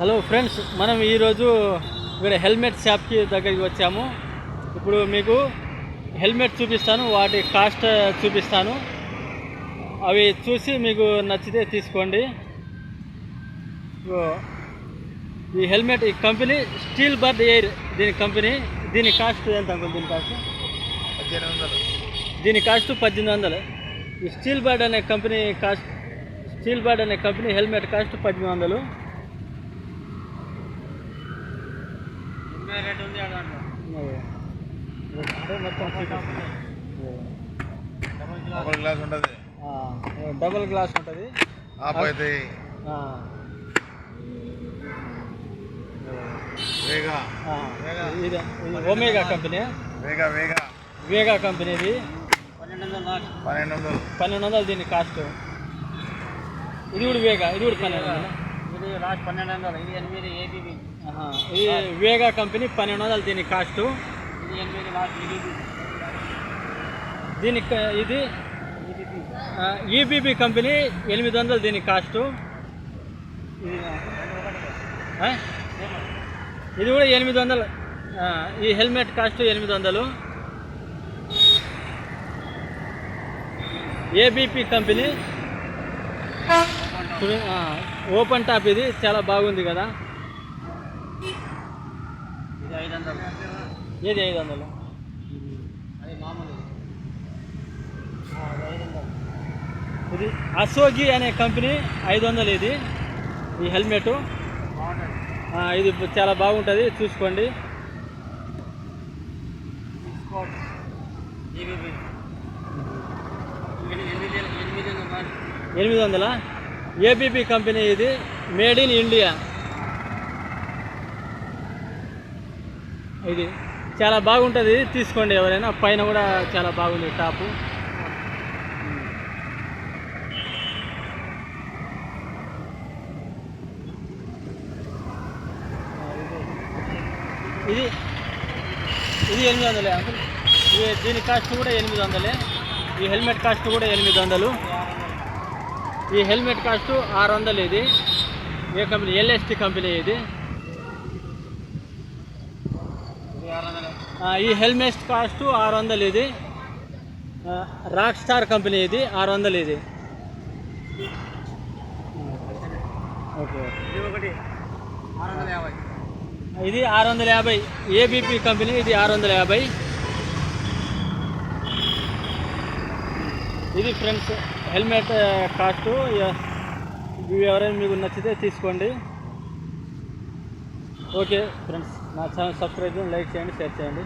Hello friends మనం ఈరోజు ఇక్కడ హెల్మెట్ షాప్కి దగ్గరికి వచ్చాము. ఇప్పుడు మీకు హెల్మెట్ చూపిస్తాను వాటి కాస్ట్ చూపిస్తాను. అవి చూసి మీకు నచ్చితే తీసుకోండి. ఈ హెల్మెట్ ఈ కంపెనీ స్టీల్ బర్డ్ ఎయిర్ దీని కంపెనీ. దీని కాస్ట్ ఎంత అంకుల్ దీని కాస్ట్? పద్దెనిమిది వందలు. దీని కాస్ట్ పద్దెనిమిది వందలు. ఈ స్టీల్ బర్డ్ అనే కంపెనీ కాస్ట్ స్టీల్ బర్డ్ అనే కంపెనీ హెల్మెట్ కాస్ట్ పద్దెనిమిది వందలు. రేట్ ఉంది. డబుల్ గ్లాస్ ఉంటుంది. ఆ, డబుల్ గ్లాస్ ఉంటుంది. వేగా ఇది ఒమేగా కంపెనీ వేగా వేగా వేగా కంపెనీది పన్నెండు వందలు పన్నెండు వందలు. దీని కాస్ట్ ఇది కూడా వేగా ఇది కూడా పన్నెండు వందలు. ఇది లాస్ట్ పన్నెండు వందలు ఇది ఎనిమిది ఏబీబీ ఇది వేగా కంపెనీ పన్నెండు వందలు దీని కాస్ట్? ఇది ఎనిమిది లాస్ట్ ఈబీబీ దీని క- ఇది? ఈబీబీ కంపెనీ ఎనిమిది వందలు దీని కాస్ట్? ఇది కూడా ఎనిమిది వందలు. ఈ హెల్మెట్ కాస్ట్ ఎనిమిది వందలు. ఏబీపీ కంపెనీ ఓపెన్ టాప్ ఇది చాలా బాగుంది కదా. ఇది ఐదు వందలు ఏది ఐదు వందలు అది మామూలు ఇది అసోగి అనే కంపెనీ ఐదు వందలు ఇది ఈ హెల్మెట్. ఇది చాలా బాగుంటుంది చూసుకోండి. ఎనిమిది వందలు? ఏబీబీ కంపెనీ ఇది మేడ్ ఇన్ ఇండియా. ఇది చాలా బాగుంటుంది ఇది తీసుకోండి ఎవరైనా. పైన కూడా చాలా బాగుంది టాపు. ఇది ఇది ఎనిమిది వందలే దీని కాస్ట్ కూడా ఎనిమిది వందలే. ఈ హెల్మెట్ కాస్ట్ కూడా ఎనిమిది వందలు. ఈ హెల్మెట్ కాస్ట్ ఆరు వందలు ఇది. ఏ కంపెనీ ఎల్ఎస్టి కంపెనీ ఇది. ఈ హెల్మెట్ కాస్ట్ ఆరు వందలు ఇది. రాక్ స్టార్ కంపెనీ ఇది ఆరు వందలు ఇది. ఓకే. ఇది ఆరు వందల యాభై. ఏబీపీ కంపెనీ ఇది ఆరు వందల యాభై. ఇది ఫ్రెండ్స్ హెల్మెట్ కాస్ట్. ఎవరైనా మీకు నచ్చితే తీసుకోండి. ఓకే ఫ్రెండ్స్ నా ఛానల్ సబ్స్క్రైబ్ చేయండి లైక్ చేయండి షేర్ చేయండి.